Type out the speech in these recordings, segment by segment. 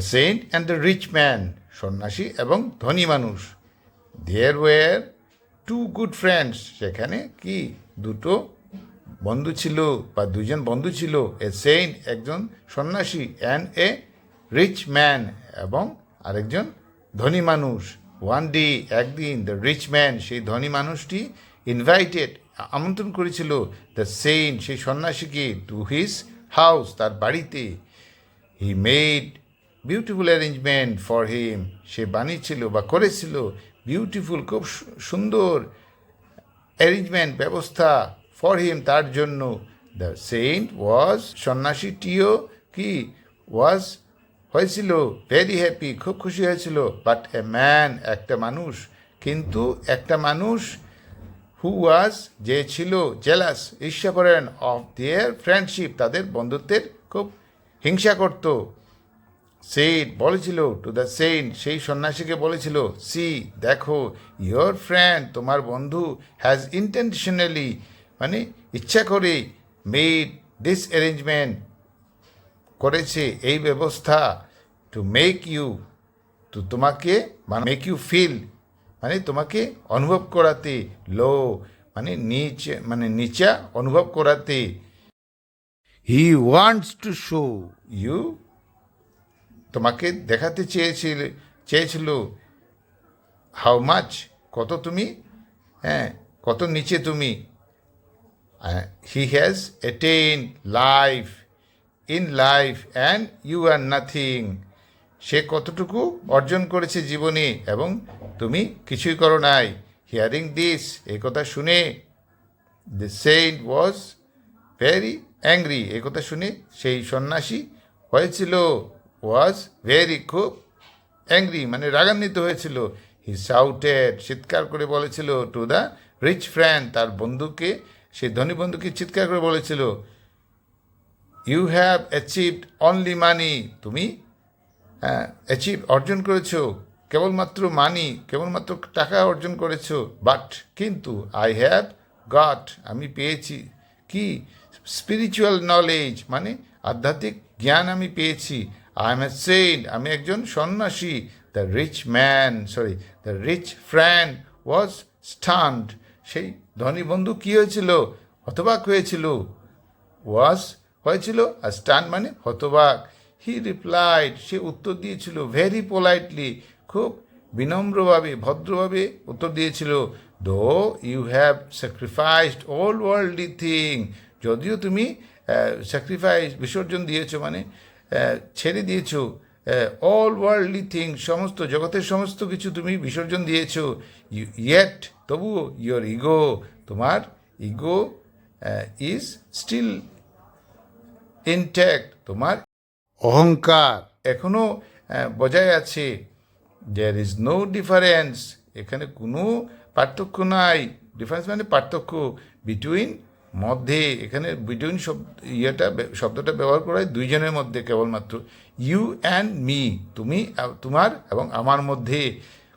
Saint and the rich man সন্ন্যাসী এবং ধনী মানুষ। There were two good friends সেখানে কি? দুটো বন্ধু ছিল বা দুজন বন্ধু ছিল। এ সেইন্ট একজন সন্ন্যাসী অ্যান্ড এ রিচ ম্যান এবং আরেকজন ধনী মানুষ। ওয়ান ডে একদিন দ্য রিচ ম্যান সেই ধনী মানুষটি ইনভাইটেড আমন্ত্রণ করেছিল দ্য সেইন্ট সেই সন্ন্যাসীকে টু হিজ হাউস তার বাড়িতে। He made beautiful arrangement for him সে বানিয়েছিল বা করেছিল। বিউটিফুল খুব সুন্দর অ্যারেঞ্জমেন্ট ব্যবস্থা ফর হিম তার জন্য। দ্য সেন্ট ওয়াজ সন্ন্যাসীটিও কি? ওয়াজ হয়েছিল। ভেরি হ্যাপি খুব খুশি হয়েছিল। বাট এ ম্যান একটা মানুষ। কিন্তু একটা মানুষ হু ওয়াজ যে ছিল জেলাস ঈর্ষা করেন অফ দেয়ার ফ্রেন্ডশিপ তাদের বন্ধুত্বের খুব হিংসা করত। সেইট বলেছিল টু দ্য সেইন্ট সেই সন্ন্যাসীকে বলেছিল সি দেখো ইয়োর ফ্রেন্ড তোমার বন্ধু হ্যাজ ইন্টেনশনালি মানে ইচ্ছা করে মেড দিস অ্যারেঞ্জমেন্ট করেছে এই ব্যবস্থা টু মেক ইউ তো তোমাকে মানে মেক ইউ ফিল মানে তোমাকে অনুভব করাতে, লো মানে নিচ মানে নিচা অনুভব করাতে he wants to show you তোমাকে দেখাতে চেয়েছিল চেয়েছিল। হাউ মাচ কত তুমি? হ্যাঁ কত নিচে তুমি? He has attain life in life and you are nothing সে কতটুকু অর্জন করেছে জীবনে এবং তুমি কিছুই করো নাই। হিয়ারিং দিস এই কথা শুনে the saint was very angry এই কথা শুনে সেই সন্ন্যাসী হয়েছিল। ওয়াজ ভেরি খুব অ্যাংরি মানে রাগান্বিত হয়েছিল। হি শাউটেড চিৎকার করে বলেছিল টু দ্য রিচ ফ্রেন্ড তার বন্ধুকে, সেই ধনী বন্ধুকে চিৎকার করে বলেছিল you have achieved only money তুমি অ্যাচিভ অর্জন করেছ, কেবলমাত্র মানি কেবলমাত্র টাকা অর্জন করেছ বাট কিন্তু আই হ্যাভ গট আমি পেয়েছি, কি? স্পিরিচুয়াল নলেজ মানে আধ্যাত্মিক জ্ঞান আমি পেয়েছি আই এম এ সেইন্ট আমি একজন সন্ন্যাসী। The rich man sorry the rich friend was stunned সেই ধনী বন্ধু কী হয়েছিল? হতবাক হয়েছিল। ওয়াজ হয়েছিল? আর স্টান মানে হতবাক। হি রিপ্লাইড সে উত্তর দিয়েছিল ভেরি পোলাইটলি খুব বিনম্রভাবে, ভদ্রভাবে উত্তর দিয়েছিল though you have sacrificed all worldly thing যদিও তুমি স্যাক্রিফাইস বিসর্জন দিয়েছ মানে ছেড়ে দিয়েছ। অল ওয়ার্ল্ডলি থিং সমস্ত জগতের সমস্ত কিছু তুমি বিসর্জন দিয়েছ। ইয়েট তবুও ইয়োর ইগো তোমার ইগো ইজ স্টিল ইনট্যাক্ট তোমার অহংকার এখনও বজায় আছে। দেয়ার ইজ নো ডিফারেন্স এখানে কোনো পার্থক্য নাই। ডিফারেন্স মানে পার্থক্য বিটুইন মধ্যে এখানে বিটুইন শব্দ ইয়েটা শব্দটা ব্যবহার করা হয় দুইজনের মধ্যে কেবলমাত্র। ইউ অ্যান্ড মি তুমি তোমার এবং আমার মধ্যে।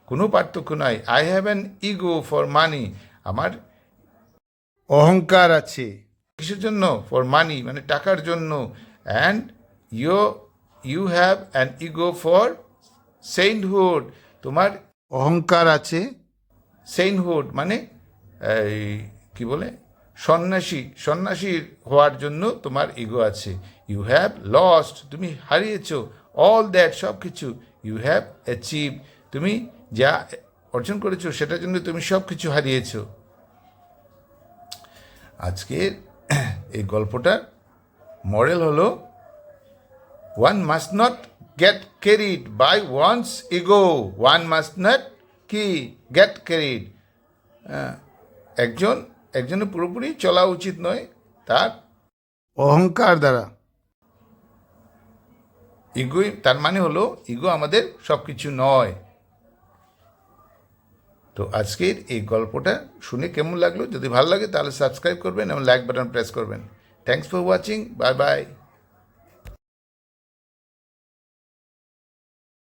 কোনো পার্থক্য নাই। I have an ego for money আমার অহংকার আছে। কিসের জন্য? ফর মানি মানে টাকার জন্য। And you you have an ego for sainthood তোমার অহংকার আছে। সেইন্টহুড মানে কি বলে? সন্ন্যাসী সন্ন্যাসীর হওয়ার জন্য তোমার ইগো আছে। ইউ হ্যাভ লস্ট তুমি হারিয়েছ অল দ্যাট সব কিছু ইউ হ্যাভ অ্যাচিভ তুমি যা অর্জন করেছ, সেটার জন্য তুমি সব কিছু হারিয়েছো। আজকের এই গল্পটার মডেল হলো one must not get carried by one's ego one must not কি? গেট ক্যারিড একজন একজনের পুরোপুরি চলা উচিত নয় তার অহংকার দ্বারা। ইগোই তার মানে হলো ইগো আমাদের সব কিছু নয়। তো আজকের এই গল্পটা শুনে কেমন লাগল? যদি ভালো লাগে তাহলে সাবস্ক্রাইব করবেন এবং লাইক বাটন প্রেস করবেন। Thanks for watching bye bye